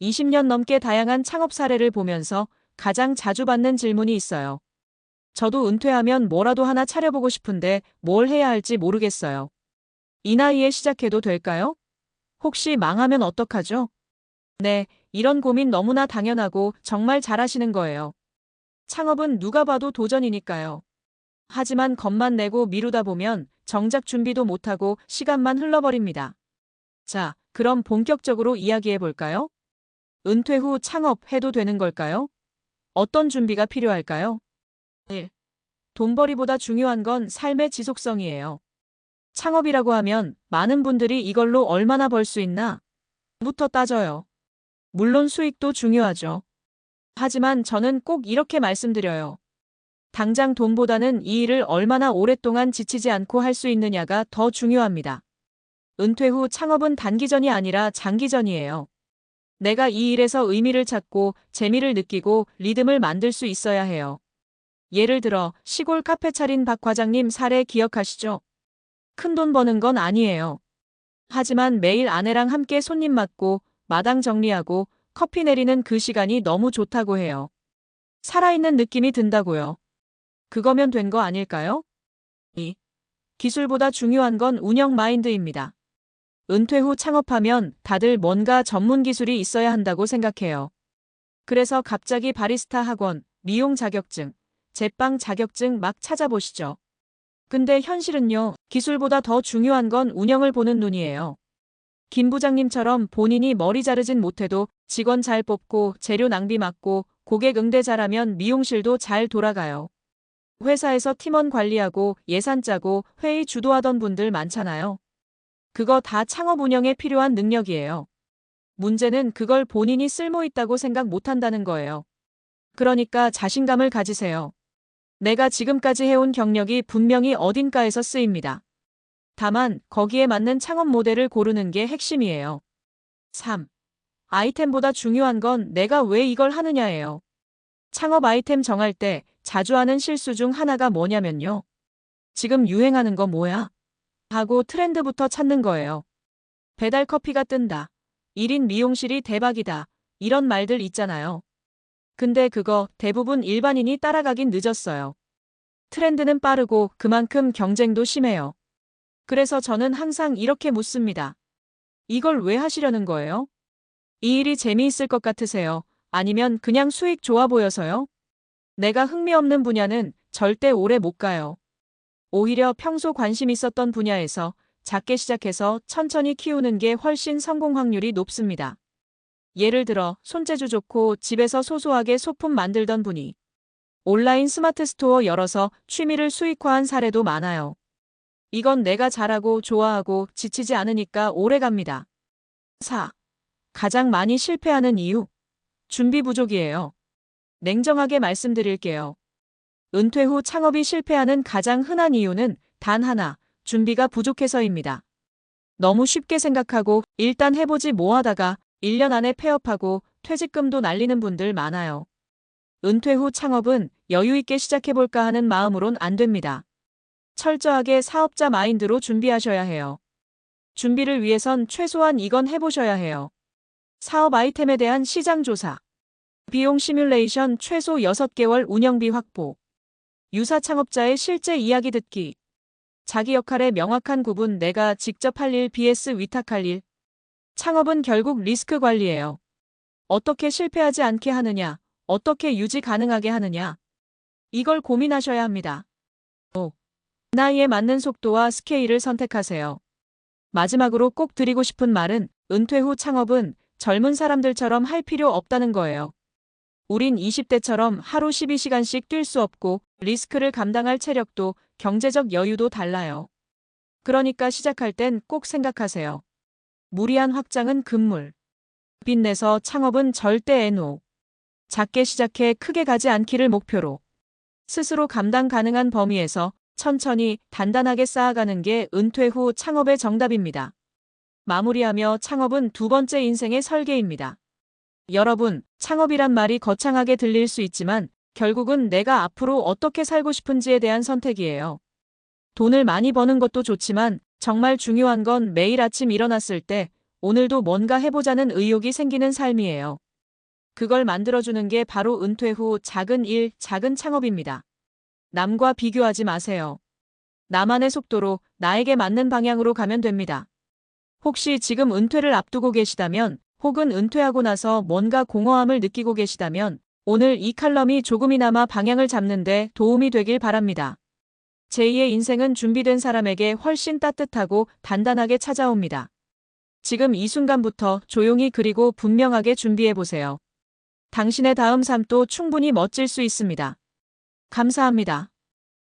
20년 넘게 다양한 창업 사례를 보면서 가장 자주 받는 질문이 있어요. 저도 은퇴하면 뭐라도 하나 차려보고 싶은데 뭘 해야 할지 모르겠어요. 이 나이에 시작해도 될까요? 혹시 망하면 어떡하죠? 네, 이런 고민 너무나 당연하고 정말 잘하시는 거예요. 창업은 누가 봐도 도전이니까요. 하지만 겁만 내고 미루다 보면 정작 준비도 못하고 시간만 흘러버립니다. 자, 그럼 본격적으로 이야기해 볼까요? 은퇴 후 창업해도 되는 걸까요? 어떤 준비가 필요할까요? 1. 돈벌이보다 중요한 건 삶의 지속성이에요. 창업이라고 하면 많은 분들이 이걸로 얼마나 벌 수 있나? 부터 따져요. 물론 수익도 중요하죠. 하지만 저는 꼭 이렇게 말씀드려요. 당장 돈보다는 이 일을 얼마나 오랫동안 지치지 않고 할 수 있느냐가 더 중요합니다. 은퇴 후 창업은 단기전이 아니라 장기전이에요. 내가 이 일에서 의미를 찾고 재미를 느끼고 리듬을 만들 수 있어야 해요. 예를 들어 시골 카페 차린 박 과장님 사례 기억하시죠? 큰 돈 버는 건 아니에요. 하지만 매일 아내랑 함께 손님 맡고 마당 정리하고 커피 내리는 그 시간이 너무 좋다고 해요. 살아있는 느낌이 든다고요. 그거면 된 거 아닐까요? 2. 기술보다 중요한 건 운영 마인드입니다. 은퇴 후 창업하면 다들 뭔가 전문 기술이 있어야 한다고 생각해요. 그래서 갑자기 바리스타 학원, 미용 자격증, 제빵 자격증 막 찾아보시죠. 근데 현실은요, 기술보다 더 중요한 건 운영을 보는 눈이에요. 김 부장님처럼 본인이 머리 자르진 못해도 직원 잘 뽑고 재료 낭비 막고 고객 응대 잘하면 미용실도 잘 돌아가요. 회사에서 팀원 관리하고 예산 짜고 회의 주도하던 분들 많잖아요. 그거 다 창업 운영에 필요한 능력이에요. 문제는 그걸 본인이 쓸모 있다고 생각 못 한다는 거예요. 그러니까 자신감을 가지세요. 내가 지금까지 해온 경력이 분명히 어딘가에서 쓰입니다. 다만 거기에 맞는 창업 모델을 고르는 게 핵심이에요. 3. 아이템보다 중요한 건 내가 왜 이걸 하느냐예요. 창업 아이템 정할 때 자주 하는 실수 중 하나가 뭐냐면요. 지금 유행하는 거 뭐야? 하고 트렌드부터 찾는 거예요. 배달 커피가 뜬다. 1인 미용실이 대박이다. 이런 말들 있잖아요. 근데 그거 대부분 일반인이 따라가긴 늦었어요. 트렌드는 빠르고 그만큼 경쟁도 심해요. 그래서 저는 항상 이렇게 묻습니다. 이걸 왜 하시려는 거예요? 이 일이 재미있을 것 같으세요? 아니면 그냥 수익 좋아 보여서요? 내가 흥미없는 분야는 절대 오래 못 가요. 오히려 평소 관심 있었던 분야에서 작게 시작해서 천천히 키우는 게 훨씬 성공 확률이 높습니다. 예를 들어 손재주 좋고 집에서 소소하게 소품 만들던 분이 온라인 스마트 스토어 열어서 취미를 수익화한 사례도 많아요. 이건 내가 잘하고 좋아하고 지치지 않으니까 오래 갑니다. 4. 가장 많이 실패하는 이유. 준비 부족이에요. 냉정하게 말씀드릴게요. 은퇴 후 창업이 실패하는 가장 흔한 이유는 단 하나, 준비가 부족해서입니다. 너무 쉽게 생각하고 일단 해보지 뭐 하다가 1년 안에 폐업하고 퇴직금도 날리는 분들 많아요. 은퇴 후 창업은 여유있게 시작해볼까 하는 마음으론 안 됩니다. 철저하게 사업자 마인드로 준비하셔야 해요. 준비를 위해선 최소한 이건 해보셔야 해요. 사업 아이템에 대한 시장 조사. 비용 시뮬레이션 최소 6개월 운영비 확보. 유사 창업자의 실제 이야기 듣기. 자기 역할의 명확한 구분 내가 직접 할일 vs 위탁할 일. 창업은 결국 리스크 관리예요. 어떻게 실패하지 않게 하느냐, 어떻게 유지 가능하게 하느냐. 이걸 고민하셔야 합니다. 5. 나이에 맞는 속도와 스케일을 선택하세요. 마지막으로 꼭 드리고 싶은 말은 은퇴 후 창업은 젊은 사람들처럼 할 필요 없다는 거예요. 우린 20대처럼 하루 12시간씩 뛸 수 없고 리스크를 감당할 체력도 경제적 여유도 달라요. 그러니까 시작할 땐 꼭 생각하세요. 무리한 확장은 금물. 빚내서 창업은 절대 애노. 작게 시작해 크게 가지 않기를 목표로 스스로 감당 가능한 범위에서 천천히 단단하게 쌓아가는 게 은퇴 후 창업의 정답입니다. 마무리하며 창업은 두 번째 인생의 설계입니다. 여러분, 창업이란 말이 거창하게 들릴 수 있지만 결국은 내가 앞으로 어떻게 살고 싶은지에 대한 선택이에요. 돈을 많이 버는 것도 좋지만 정말 중요한 건 매일 아침 일어났을 때 오늘도 뭔가 해보자는 의욕이 생기는 삶이에요. 그걸 만들어주는 게 바로 은퇴 후 작은 일, 작은 창업입니다. 남과 비교하지 마세요. 나만의 속도로 나에게 맞는 방향으로 가면 됩니다. 혹시 지금 은퇴를 앞두고 계시다면 혹은 은퇴하고 나서 뭔가 공허함을 느끼고 계시다면 오늘 이 칼럼이 조금이나마 방향을 잡는데 도움이 되길 바랍니다. 제2의 인생은 준비된 사람에게 훨씬 따뜻하고 단단하게 찾아옵니다. 지금 이 순간부터 조용히 그리고 분명하게 준비해 보세요. 당신의 다음 삶도 충분히 멋질 수 있습니다. 감사합니다.